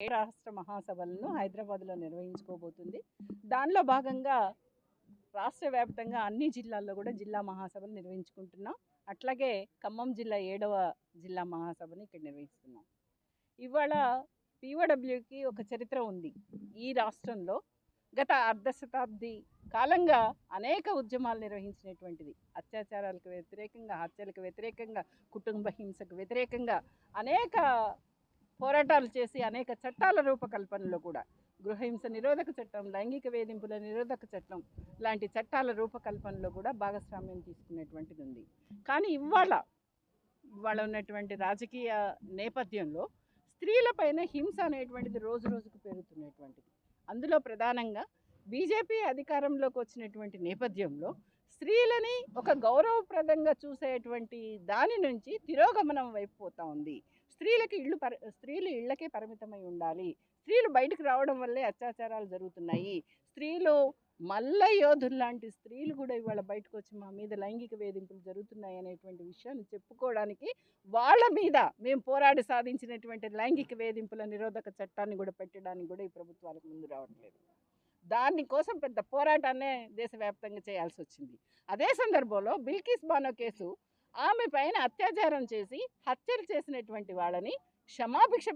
రాష్ట్ర మహాసభలను హైదరాబాద్లో నిర్వహించుకోబోతుంది. దానిలో భాగంగా రాష్ట్ర వ్యాప్తంగా అన్ని జిల్లాల్లో కూడా జిల్లా మహాసభలు నిర్వహించుకుంటున్నాం. అట్లాగే ఖమ్మం జిల్లా ఏడవ జిల్లా మహాసభను ఇక్కడ నిర్వహిస్తున్నాం. ఇవాళ పీఓడబ్ల్యూకి ఒక చరిత్ర ఉంది. ఈ రాష్ట్రంలో గత అర్ధ శతాబ్ది కాలంగా అనేక ఉద్యమాలు నిర్వహించినటువంటిది. అత్యాచారాలకు వ్యతిరేకంగా హత్యలకు వ్యతిరేకంగా కుటుంబ హింసకు వ్యతిరేకంగా అనేక పోరాటాలు చేసి అనేక చట్టాల రూపకల్పనలో కూడా గృహహింస నిరోధక చట్టం లైంగిక వేధింపుల నిరోధక చట్టం లాంటి చట్టాల రూపకల్పనలో కూడా భాగస్వామ్యం తీసుకునేటువంటిది ఉంది కానీ ఇవాళ ఇవాళ ఉన్నటువంటి రాజకీయ నేపథ్యంలో స్త్రీలపైన హింస అనేటువంటిది రోజు రోజుకు పెరుగుతున్నటువంటిది. అందులో ప్రధానంగా బీజేపీ అధికారంలోకి వచ్చినటువంటి నేపథ్యంలో స్త్రీలని ఒక గౌరవప్రదంగా చూసేటువంటి దాని నుంచి తిరోగమనం వైపు పోతా ఉంది. స్త్రీలకి ఇళ్ళు పరి స్త్రీలు ఇళ్ళకే పరిమితమై ఉండాలి. స్త్రీలు బయటకు రావడం వల్లే అత్యాచారాలు జరుగుతున్నాయి. స్త్రీలు మల్ల యోధుల్లాంటి స్త్రీలు కూడా ఇవాళ బయటకు వచ్చి మా మీద లైంగిక వేధింపులు జరుగుతున్నాయి అనేటువంటి విషయాన్ని చెప్పుకోవడానికి వాళ్ళ మీద మేము పోరాడి సాధించినటువంటి లైంగిక వేధింపుల నిరోధక చట్టాన్ని కూడా పెట్టడానికి కూడా ఈ ప్రభుత్వాలకు ముందు రావట్లేదు దానికోసం పెద్ద పోరాటాన్నే దేశవ్యాప్తంగా చేయాల్సి వచ్చింది అదే సందర్భంలో బిల్కిస్ బానో కేసు ఆమె పైన అత్యాచారం చేసి హత్యలు చేసినటువంటి వాళ్ళని క్షమాభిక్ష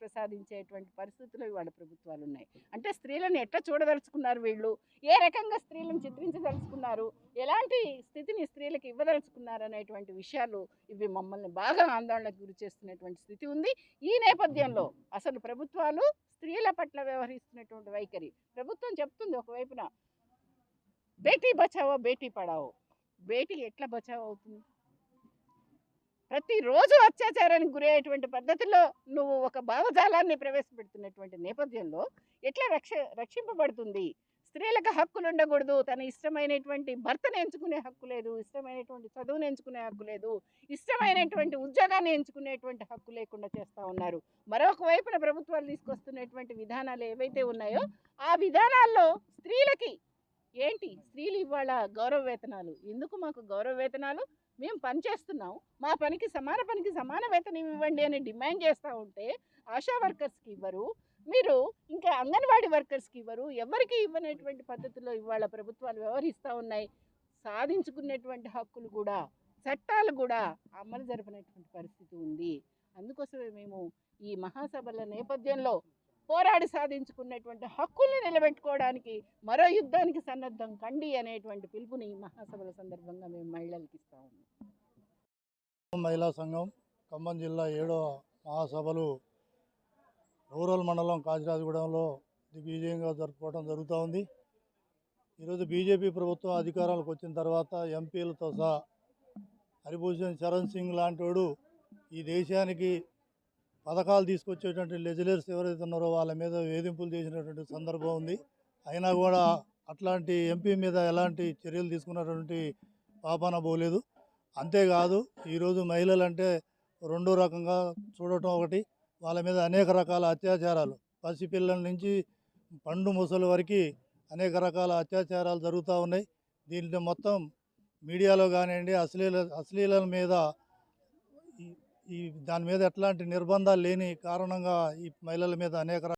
ప్రసాదించేటువంటి పరిస్థితులు ఇవాళ ప్రభుత్వాలు ఉన్నాయి అంటే స్త్రీలను ఎట్లా చూడదలుచుకున్నారు వీళ్ళు? ఏ రకంగా స్త్రీలను చిత్రించదలుచుకున్నారు? ఎలాంటి స్థితిని స్త్రీలకు ఇవ్వదలుచుకున్నారు అనేటువంటి విషయాలు ఇవి మమ్మల్ని బాగా ఆందోళనకు గురి చేస్తున్నటువంటి స్థితి ఉంది. ఈ నేపథ్యంలో అసలు ప్రభుత్వాలు స్త్రీల పట్ల వ్యవహరిస్తున్నటువంటి వైఖరి ప్రభుత్వం చెప్తుంది ఒకవైపున బేటీ బచావో బేటీ పడావో. బేటీ ఎట్లా బచావో అవుతుంది ప్రతిరోజు అత్యాచారానికి గురయ్యేటువంటి పద్ధతిలో నువ్వు ఒక భావజాలాన్ని ప్రవేశపెడుతున్నటువంటి నేపథ్యంలో ఎట్లా రక్ష రక్షింపబడుతుంది? స్త్రీలకు హక్కులు ఉండకూడదు. తన ఇష్టమైనటువంటి భర్తను ఎంచుకునే హక్కు లేదు. ఇష్టమైనటువంటి చదువును ఎంచుకునే హక్కు లేదు. ఇష్టమైనటువంటి ఉద్యోగాన్ని ఎంచుకునేటువంటి హక్కు లేకుండా చేస్తూ ఉన్నారు. మరొక వైపున ప్రభుత్వాలు తీసుకొస్తున్నటువంటి విధానాలు ఏవైతే ఉన్నాయో ఆ విధానాల్లో స్త్రీలకి ఏంటి స్త్రీలు ఇవాళ గౌరవ వేతనాలు? ఎందుకు మాకు గౌరవ వేతనాలు? మేము పని చేస్తున్నాం. మా పనికి సమాన పనికి సమాన వేతనం ఇవ్వండి అని డిమాండ్ చేస్తూ ఉంటే ఆశా వర్కర్స్కి ఇవ్వరు. మీరు ఇంకా అంగన్వాడీ వర్కర్స్కి ఇవ్వరు. ఎవరికి ఇవ్వనటువంటి పద్ధతిలో ఇవాళ ప్రభుత్వాలు వ్యవహరిస్తూ ఉన్నాయి? సాధించుకున్నటువంటి హక్కులు కూడా చట్టాలు కూడా అమలు జరపనటువంటి పరిస్థితి ఉంది. అందుకోసమే మేము ఈ మహాసభల నేపథ్యంలో పోరాడి సాధించుకున్నటువంటి హక్కుల్ని నిలబెట్టుకోవడానికి మరో యుద్ధానికి సన్నద్ధం కండి అనేటువంటి పిలుపుని మహాసభల సందర్భంగా మేము మహిళలకు ఇస్తా ఉన్నాం. మహిళా సంఘం ఖమ్మం జిల్లా ఏడో మహాసభలు రూరల్ మండలం కాజిరాజగూడెంలో దిగ్విజయంగా జరుపుకోవడం జరుగుతూ ఉంది. ఈరోజు బీజేపీ ప్రభుత్వం అధికారంలోకి వచ్చిన తర్వాత ఎంపీలతో సహా హరిభూషణ్ చరణ్ సింగ్ లాంటోడు ఈ దేశానికి పథకాలు తీసుకొచ్చేటువంటి లెజిలర్స్ ఎవరైతే ఉన్నారో వాళ్ళ మీద వేధింపులు చేసినటువంటి సందర్భం ఉంది. అయినా కూడా అట్లాంటి ఎంపీ మీద ఎలాంటి చర్యలు తీసుకున్నటువంటి పాపాన పోలేదు. అంతేకాదు ఈరోజు మహిళలు అంటే రెండో రకంగా చూడటం ఒకటి. వాళ్ళ మీద అనేక రకాల అత్యాచారాలు. పసిపిల్లల నుంచి పండు ముసలి వరకు అనేక రకాల అత్యాచారాలు జరుగుతూ ఉన్నాయి. దీంట్లో మొత్తం మీడియాలో కానివ్వండి అశ్లీల అశ్లీల మీద ఈ దాని మీద ఎట్లాంటి నిర్బంధాలు లేని కారణంగా ఈ మహిళల మీద అనేక